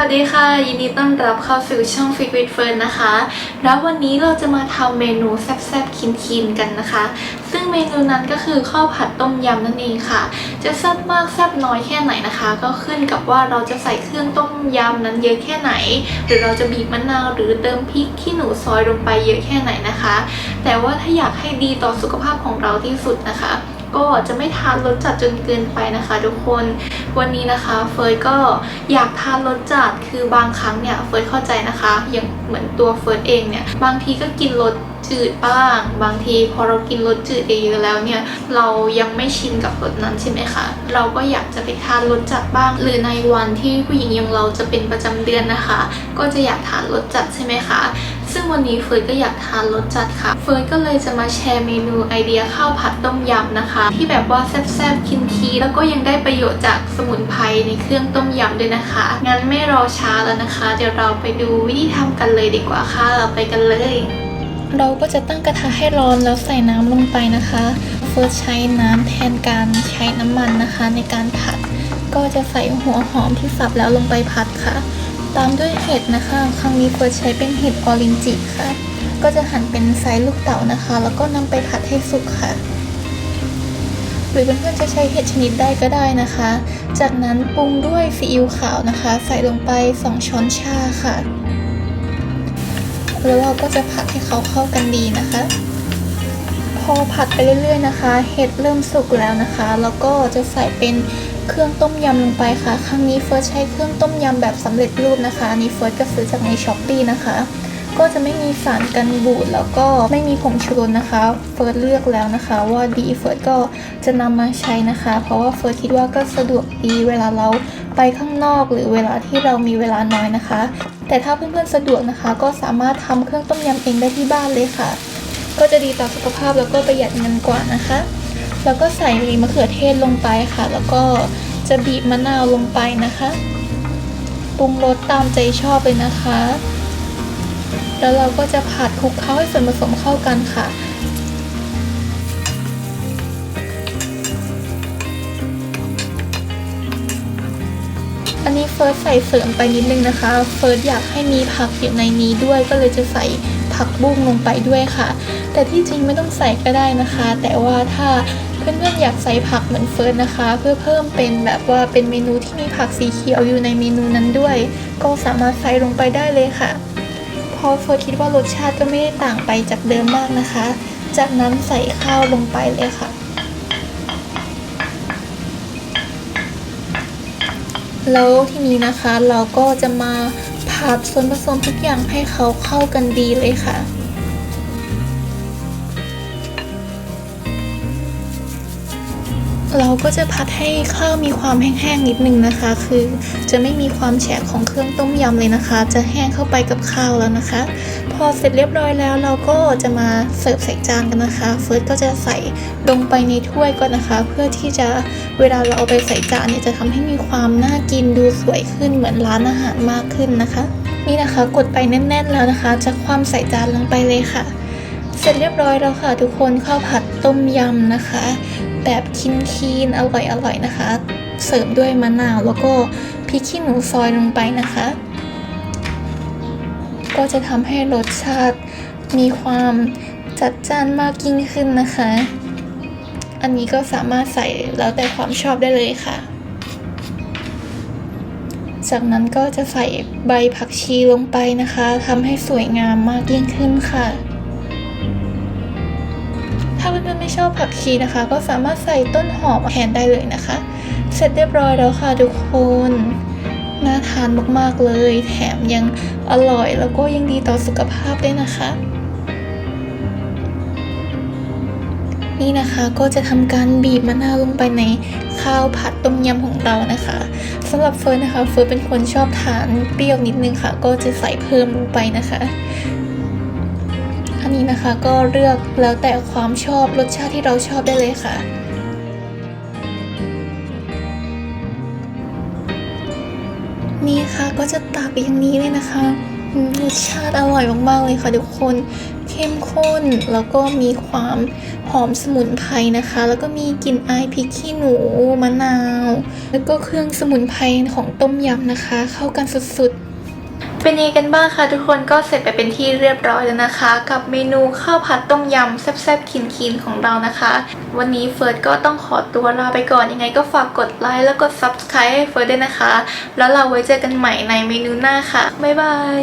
สวัสดีค่ะ ยินดีต้อนรับเข้าสู่ช่อง Fit with Fern นะคะ แล้ววันนี้เราจะมาทำเมนูแซ่บๆคินๆกันนะคะ ซึ่งเมนูนั้นก็คือข้าวผัดต้มยำนั่นเองค่ะ จะแซ่บมากแซ่บน้อยแค่ไหนนะคะ ก็ขึ้นกับว่าเราจะใส่เครื่องต้มยำนั้นเยอะแค่ไหน หรือเราจะบีบมะนาวหรือเติมพริกขี้หนูซอยลงไปเยอะแค่ไหนนะคะ แต่ว่าถ้าอยากให้ดีต่อสุขภาพของเราที่สุดนะคะ ก็จะไม่ทานรสจัดจนเกินไปนะคะ ทุกคนวันนี้นะคะเฟิร์สก็อยากทานรสจัดคือบางครั้งเนี่ยเฟิร์สเข้าใจนะคะอย่างเหมือนตัวเฟิร์สเองเนี่ยบางทีก็กินรสจืดบ้าง บางทีพอเรากินรสจืดเยอะแล้วเนี่ยเรายังไม่ชินกับรสนั้นใช่ไหมคะเราก็อยากจะไปทานรสจัดบ้าง หรือในวันที่ผู้หญิงอย่างเราจะเป็นประจำเดือนนะคะ ก็จะอยากทานรสจัดใช่ไหมคะ ซึ่งวันนี้เฟิร์สก็อยากทานรสจัดค่ะ เฟิร์สก็เลยจะมาแชร์เมนูไอเดียข้าวผัดต้มยำนะคะ ที่แบบว่าแซ่บๆคินทีแล้วก็ยังได้ประโยชน์จากสมุนไพรในเครื่องต้มยำด้วยนะคะ งั้นไม่รอช้าแล้วนะคะ เดี๋ยวเราไปดูวิธีทำกันเลยดีกว่าค่ะ เราไปกันเลยเราก็จะตั้งกระทะให้ร้อนแล้วใส่น้ำลงไปนะคะ เฟิร์สใช้น้ำแทนการใช้น้ำมันนะคะ ในการผัด ก็จะใส่หัวหอมที่สับแล้วลงไปผัดค่ะ ตามด้วยเห็ดนะคะ ครั้งนี้เฟิร์สใช้เป็นเห็ดออรินจิค่ะ ก็จะหั่นเป็นไซส์ลูกเต๋านะคะ แล้วก็นำไปผัดให้สุกค่ะ หรือเพื่อนๆจะใช้เห็ดชนิดใดก็ได้นะคะ จากนั้นปรุงด้วยซีอิ๊วขาวนะคะ ใส่ลงไป 2 ช้อนชาค่ะ แล้วเราก็จะผัดให้เขาเข้ากันดีนะคะ พอผัดไปเรื่อยๆนะคะ เห็ดเริ่มสุกแล้วนะคะ แล้วก็จะใส่เป็น เครื่องต้มยำลงไปค่ะ ครั้งนี้เฟิร์สใช้เครื่องต้มยำแบบสำเร็จรูปนะคะ อันนี้เฟิร์สก็ซื้อจากในช้อปปีนะคะ ก็จะไม่มีสารกันบูดแล้วก็ไม่มีผงชูรสนะคะ เฟิร์สเลือกแล้วนะคะ ว่าดีเฟิร์สก็จะนำมาใช้นะคะ เพราะว่าเฟิร์สคิดว่าก็สะดวกดีเวลาเราไปข้างนอกหรือเวลาที่เรามีเวลาน้อยนะคะ แต่ถ้าเพื่อนๆสะดวกนะคะ ก็สามารถทำเครื่องต้มยำเองได้ที่บ้านเลยค่ะ ก็จะดีต่อสุขภาพแล้วก็ประหยัดเงินกว่านะคะ แล้วก็ใส่มะเขือเทศลงไปค่ะ แล้วก็จะบีบมะนาวลงไปนะคะปรุงรสตามใจชอบเลยนะคะ แล้วเราก็จะผัดคลุกเคล้าให้ส่วนผสมเข้ากันค่ะอันนี้เฟิร์สใส่เสริมไปนิดนึงนะคะ เฟิร์สอยากให้มีผักอยู่ในนี้ด้วยก็เลยจะใส่ผักบุ้งลงไปด้วยค่ะ แต่ที่จริงไม่ต้องใส่ก็ได้นะคะ แต่ว่าถ้า เพื่อนๆอยากใส่ผักเหมือนเฟิร์สนะคะ เพื่อเพิ่มเป็นแบบว่าเป็นเมนูที่มีผักสีเขียวอยู่ในเมนูนั้นด้วย ก็สามารถใส่ลงไปได้เลยค่ะพราะเฟิร์สคิดว่ารสชาติก็ไม่ได้ต่างไปจากเดิมมากนะคะ จากนั้นใส่ข้าวลงไปเลยค่ะ แล้วทีนี้นะคะเราก็จะมาผัดส่วนผสมทุกอย่างให้เขาเข้ากันดีเลยค่ะ เราก็จะผัดให้ข้าวมีความแห้งๆนิดนึงนะคะ คือจะไม่มีความแฉะของเครื่องต้มยำเลยนะคะ จะแห้งเข้าไปกับข้าวแล้วนะคะ พอเสร็จเรียบร้อยแล้วเราก็จะมาเสิร์ฟใส่จานกันนะคะเฟิร์สก็จะใส่ลงไปในถ้วยก่อนนะคะ เพื่อที่จะเวลาเราเอาไปใส่จานเนี่ยจะทำให้มีความน่ากินดูสวยขึ้นเหมือนร้านอาหารมากขึ้นนะคะ นี่นะคะกดไปแน่น ๆแล้วนะคะจะความใส่จานลงไปเลยค่ะ เสร็จเรียบร้อยแล้วค่ะ ทุกคนข้าวผัดต้มยำนะคะ แบบคินคีนๆอร่อยอร่อยๆนะคะ เสริมด้วยมะนาวแล้วก็พริกขี้หนูซอยลงไปนะคะ ก็จะทำให้รสชาติมีความจัดจ้านมากยิ่งขึ้นนะคะ อันนี้ก็สามารถใส่แล้วแต่ความชอบได้เลยค่ะ จากนั้นก็จะใส่ใบผักชีลงไปนะคะทำให้สวยงามมากยิ่งขึ้นค่ะ พื่อนๆไม่ชอบผักชีนะคะ ก็สามารถใส่ต้นหอมแทนได้เลยนะคะ เสร็จเรียบร้อยแล้วค่ะทุกคนน่าทานมากๆเลย แถมยังอร่อยแล้วก็ยังดีต่อสุขภาพด้วยนะคะ นี่นะคะก็จะทำการบีบมะนาวลงไปในข้าวผัดต้มยำของเรานะคะสำหรับเฟิร์นนะคะเฟิร์นเป็นคนชอบทานเปรี้ยวนิดนึงค่ะ ก็จะใส่เพิ่มลงไปนะคะ นนี้นะคะก็เลือกแล้วแต่ความชอบรสชาติที่เราชอบได้เลยค่ะ นี่ค่ะก็จะตักอย่างนี้เลยนะคะรสชาติอร่อยมากๆเลยค่ะทุกคนเข้มข้นแล้วก็มีความหอมสมุนไพรนะคะ แล้วก็มีกลิ่นอายพริกขี้หนูมะนาว แล้วก็เครื่องสมุนไพรของต้มยำนะคะ เข้ากันสุดๆ เป็นยังไงกันบ้างคะทุกคนก็เสร็จไปเป็นที่เรียบร้อยแล้วนะคะ กับเมนูข้าวผัดต้มยำแซ่บๆคินๆของเรานะคะ วันนี้เฟิร์สก็ต้องขอตัวลาไปก่อนยังไงก็ฝากกดไลค์แล้วกด Subscribe ให้เฟิร์สด้วยนะคะ แล้วเราไว้เจอกันใหม่ในเมนูหน้าค่ะบ๊ายบาย